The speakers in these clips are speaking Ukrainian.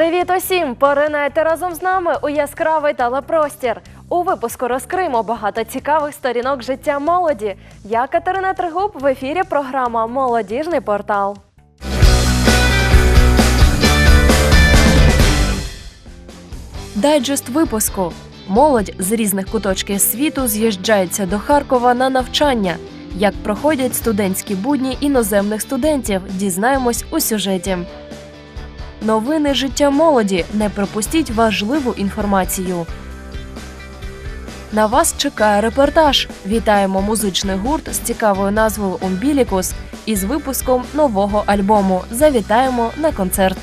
Привіт усім! Поринайте разом з нами у яскравий телепростір. У випуску розкриємо багато цікавих сторінок життя молоді. Я Катерина Тригуб в ефірі програма Молодіжний портал. Дайджест випуску. Молодь з різних куточків світу з'їжджається до Харкова на навчання. Як проходять студентські будні іноземних студентів, дізнаємось у сюжеті. Новини життя молоді. Не пропустіть важливу інформацію. На вас чекає репортаж. Вітаємо музичний гурт з цікавою назвою Умбілікус із випуском нового альбому. Завітаємо на концерт.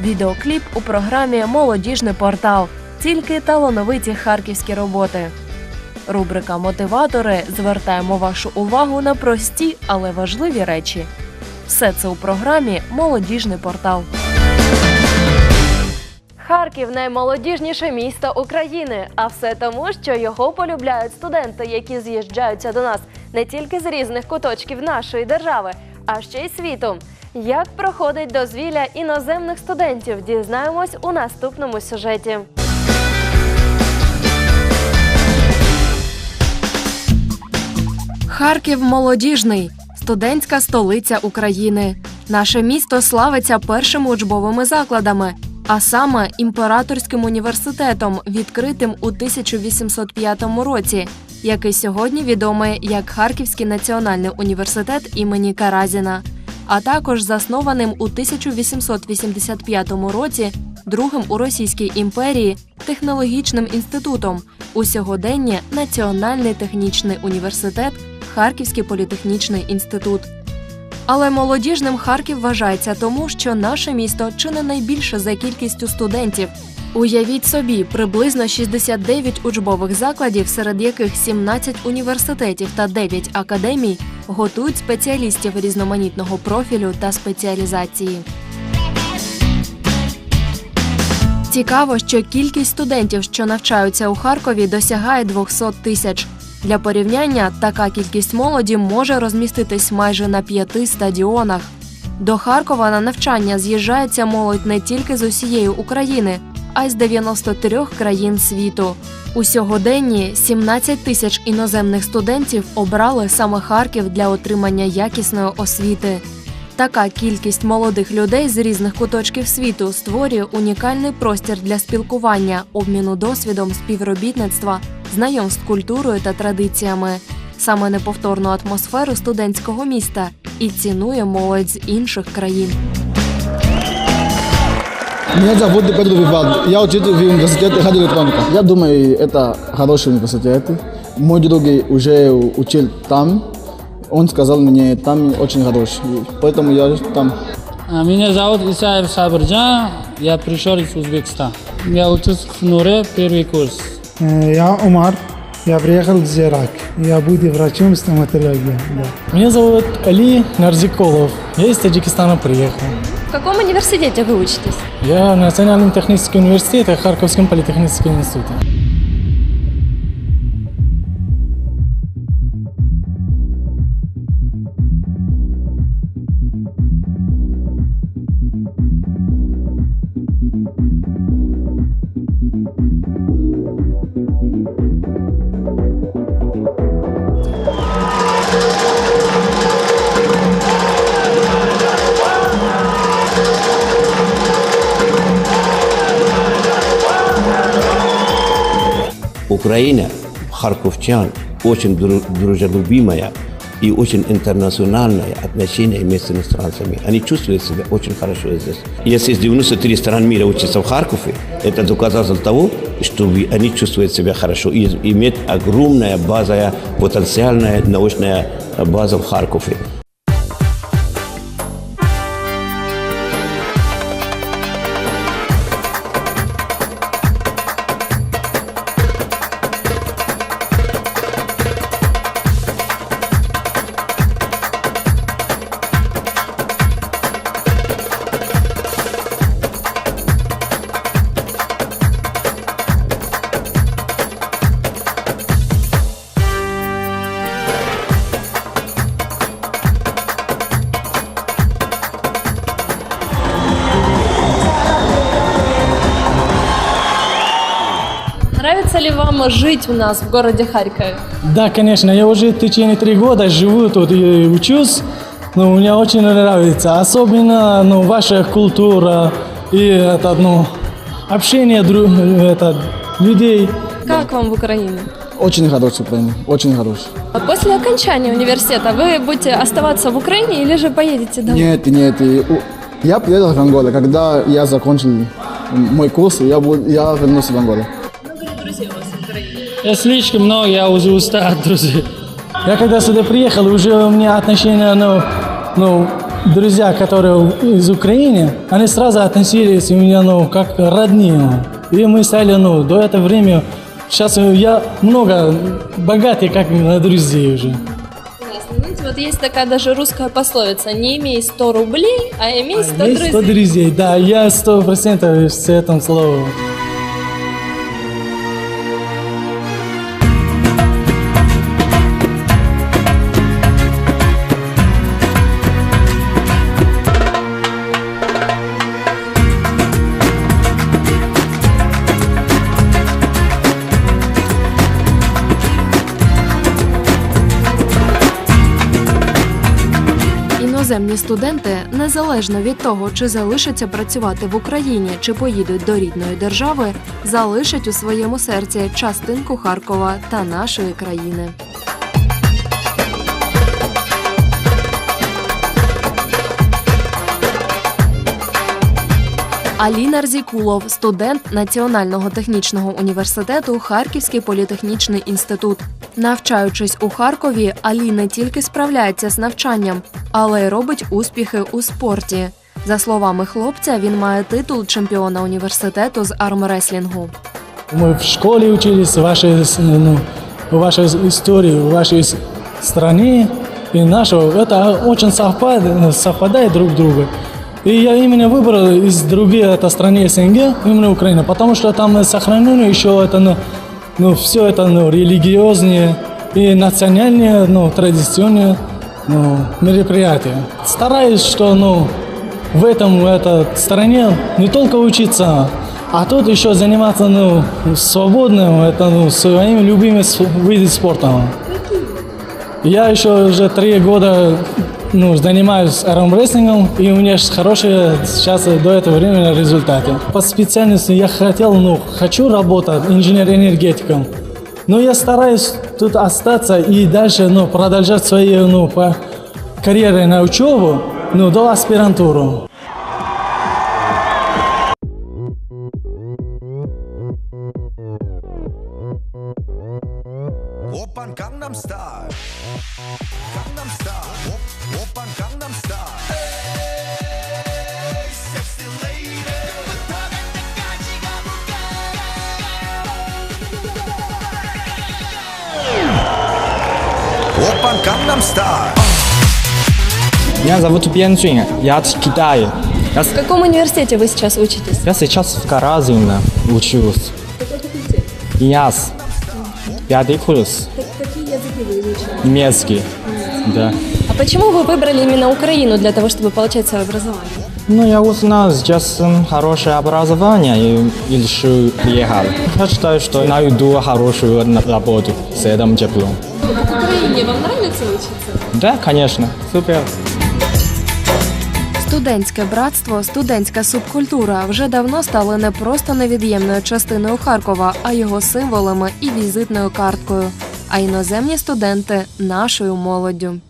Відеокліп у програмі Молодіжний портал. Тільки талановиті харківські роботи. Рубрика Мотиватори звертаємо вашу увагу на прості, але важливі речі. Все це у програмі Молодіжний портал. Харків наймолодіжніше місто України. А все тому, що його полюбляють студенти, які з'їжджаються до нас не тільки з різних куточків нашої держави, а ще й світу. Як проходить дозвілля іноземних студентів, дізнаємось у наступному сюжеті. Харків молодіжний, студентська столиця України. Наше місто славиться першими учбовими закладами, а саме імператорським університетом, відкритим у 1805 році, який сьогодні відомий як Харківський національний університет імені Каразіна, а також заснованим у 1885 році другим у Російській імперії технологічним інститутом, у сьогодення Національний технічний університет, Харківський політехнічний інститут. Але молодіжним Харків вважається тому, що наше місто чи не найбільше за кількістю студентів. Уявіть собі, приблизно 69 учбових закладів, серед яких 17 університетів та 9 академій готують спеціалістів різноманітного профілю та спеціалізації. Цікаво, що кількість студентів, що навчаються у Харкові, досягає 200 тисяч. Для порівняння така кількість молоді може розміститись майже на п'яти стадіонах. До Харкова на навчання з'їжджається молодь не тільки з усієї України, а й з 93 країн світу. У сьогоденні 17 тисяч іноземних студентів обрали саме Харків для отримання якісної освіти. Така кількість молодих людей з різних куточків світу створює унікальний простір для спілкування, обміну досвідом, співробітництва, знайомств з культурою та традиціями, саме неповторну атмосферу студентського міста і цінує молодь з інших країн. Меня зовут Петр Вивал. Я учитель в университете радиоэлектроника. Я думаю, это хороший университет. Мой друг уже учил там. Он сказал мне, там очень хороший. Поэтому я там. А, Меня зовут Исаев Сабырджан, я пришел из Узбекистана. Я учусь в НУРе, первый курс. Э, Я Умар, я приехал из Ирака. Я буду врачом стоматологии. Да. Меня зовут Али Нарзиколов. Я из Таджикистана приехал. В каком университете вы учитесь? Я в Национальном техническом университете Харьковском политехническом институте. Украина, харьковчан, очень дру- дружелюбимая и очень интернациональное отношение между иностранцами. Они чувствуют себя очень хорошо здесь. Если из 93 стран мира учатся в Харькове, это доказательство того, что они чувствуют себя хорошо и имеют огромная база, потенциальная научная база в Харькове. Нравится ли вам жить у нас в городе Харькове? Да, конечно, я уже в течение три года живу тут и учусь. Но мне очень нравится, особенно ну, ваша культура и это, ну, общение дру- это, людей. Как вам в Украине? Очень хороший Украина, очень хороший. А После окончания университета вы будете оставаться в Украине или же поедете домой? Нет, нет. Я приехал в Анголу. Когда я закончил мой курс, я, буду, я вернулся в Анголу. Я слишком много, я уже устал от друзей. Я когда сюда приехал, уже у меня отношения, ну, ну, друзья, которые из Украины, они сразу относились у меня, ну, как родные. И мы стали, ну, до этого времени, сейчас я много богатый, как на друзей уже. Классно. Знаете, вот есть такая даже русская пословица «Не имей 100 рублей, а имей 100 Есть 100 друзей». друзей, да, я сто процентов с этим словом. Іноземні студенти, незалежно від того, чи залишаться працювати в Україні, чи поїдуть до рідної держави, залишать у своєму серці частинку Харкова та нашої країни. Аліна Арзікулов, студент Національного технічного університету Харківський політехнічний інститут. Навчаючись у Харкові, Алі не тільки справляється з навчанням, але й робить успіхи у спорті. За словами хлопця, він має титул чемпіона університету з армреслінгу. Мы в школе учились, в вашей, ну, в вашей истории, в вашей с- стране и нашего. Это очень совпадает, совпадает друг друга. И я именно выбрал из других это страны СНГ, именно Украина, потому что там сохранено еще это, ну, ну все это ну, религиозные и национальные, ну, традиционные ну, мероприятия. Стараюсь, что ну, в этом в этой стране не только учиться, а тут еще заниматься ну, свободным, это ну, своими любимыми с- видами спорта. Я еще уже три года ну, занимаюсь армрестлингом, и у меня хорошие сейчас до этого времени результаты. По специальности я хотел, ну, хочу работать инженер-энергетиком, но я стараюсь тут остаться и дальше ну, продолжать свою ну, по карьеры на учебу ну, до аспирантуры. Japan Gangnam Style. Меня зовут Пьян Джин, я от Китая. Я... В каком университете вы сейчас учитесь? Я сейчас в Каразино учусь. Какой факультет? ИАС. Пятый курс. Какие языки вы изучали? Немецкий. Да. А почему вы выбрали именно Украину для того, чтобы получать свое образование? Ну, я узнал, сейчас хорошее образование и, и решил приехал. Я считаю, что найду хорошую работу с этим дипломом. Украине вам нравится учиться? Да, конечно. Супер. Студентське братство, студентська субкультура вже давно стали не просто невід'ємною частиною Харкова, а його символами і візитною карткою. А іноземні студенти нашою молоддю.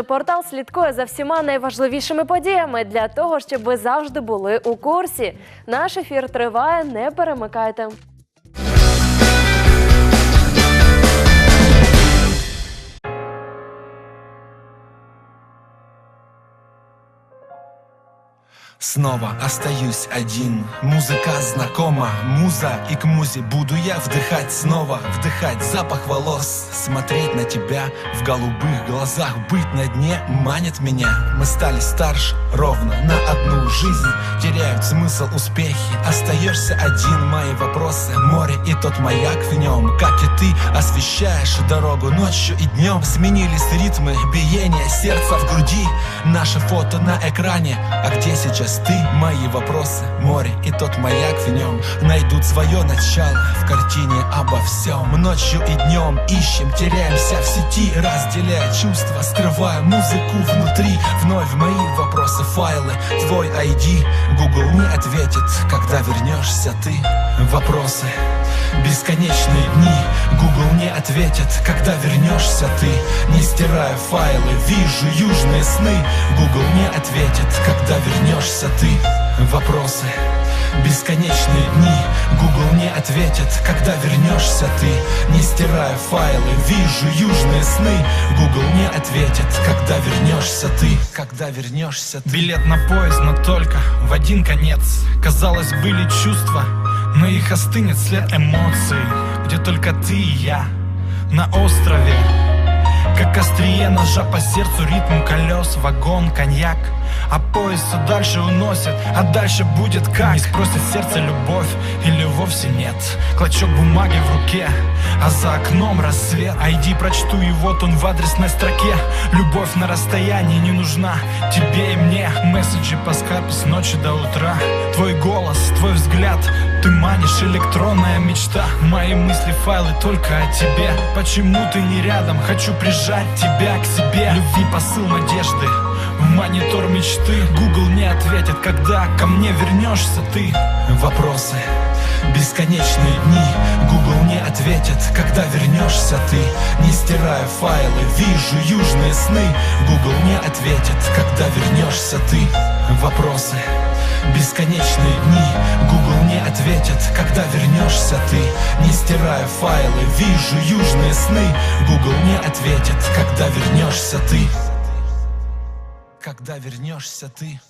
Молодіжний портал слідкує за всіма найважливішими подіями для того, щоб ви завжди були у курсі. Наш ефір триває, не перемикайте. Снова остаюсь один. Музыка знакома, муза и к музе Буду я вдыхать. Снова, вдыхать запах волос Смотреть на тебя в голубых глазах. Быть на дне манит меня. Мы стали старше ровно на одну жизнь. Теряют смысл успехи. Остаешься один, мои вопросы Море и тот маяк в нем. Как и ты освещаешь дорогу ночью и днем. Сменились ритмы биения сердца в груди. Наше фото на экране. А где сейчас ты? Мои вопросы Море и тот маяк в нем Найдут свое начало в картине обо всем. Ночью и днем ищем, теряемся в сети Разделяя чувства, скрывая музыку внутри. Вновь мои вопросы, файлы, твой ID Google не ответит, когда вернешься ты. Вопросы. Бесконечные дни. Google не ответит, когда вернешься ты. Не стирая файлы, вижу южные сны. Google не ответит, когда вернешься ты. Вопросы. Бесконечные дни. Google не ответит, когда вернешься ты. Не стирая файлы, вижу южные сны. Google не ответит, когда вернешься ты. Когда вернешься ты. Билет на поезд, но только в один конец. Казалось, были чувства, но их остынет след эмоций. Где только ты и я. На острове. Как острие ножа по сердцу ритм колес Вагон, коньяк а поезд все дальше уносит, а дальше будет как? Не спросит сердце любовь или вовсе нет? Клочок бумаги в руке, а за окном рассвет. Айди прочту и вот он в адресной строке. Любовь на расстоянии не нужна тебе и мне. Месседжи по скайпу с ночи до утра. Твой голос, твой взгляд, ты манишь электронная мечта. Мои мысли, файлы только о тебе. Почему ты не рядом? Хочу прижать тебя к себе. Любви посыл надежды в монитор мечты. Google не ответит, когда ко мне вернешься ты. Вопросы. Бесконечные дни. Google не ответит, когда вернешься ты. Не стирая файлы, вижу южные сны. Google не ответит, когда вернешься ты. Вопросы. Бесконечные дни. Google не ответит, когда вернешься ты. Не стирая файлы, вижу южные сны. Google не ответит, когда вернешься ты когда вернешься ты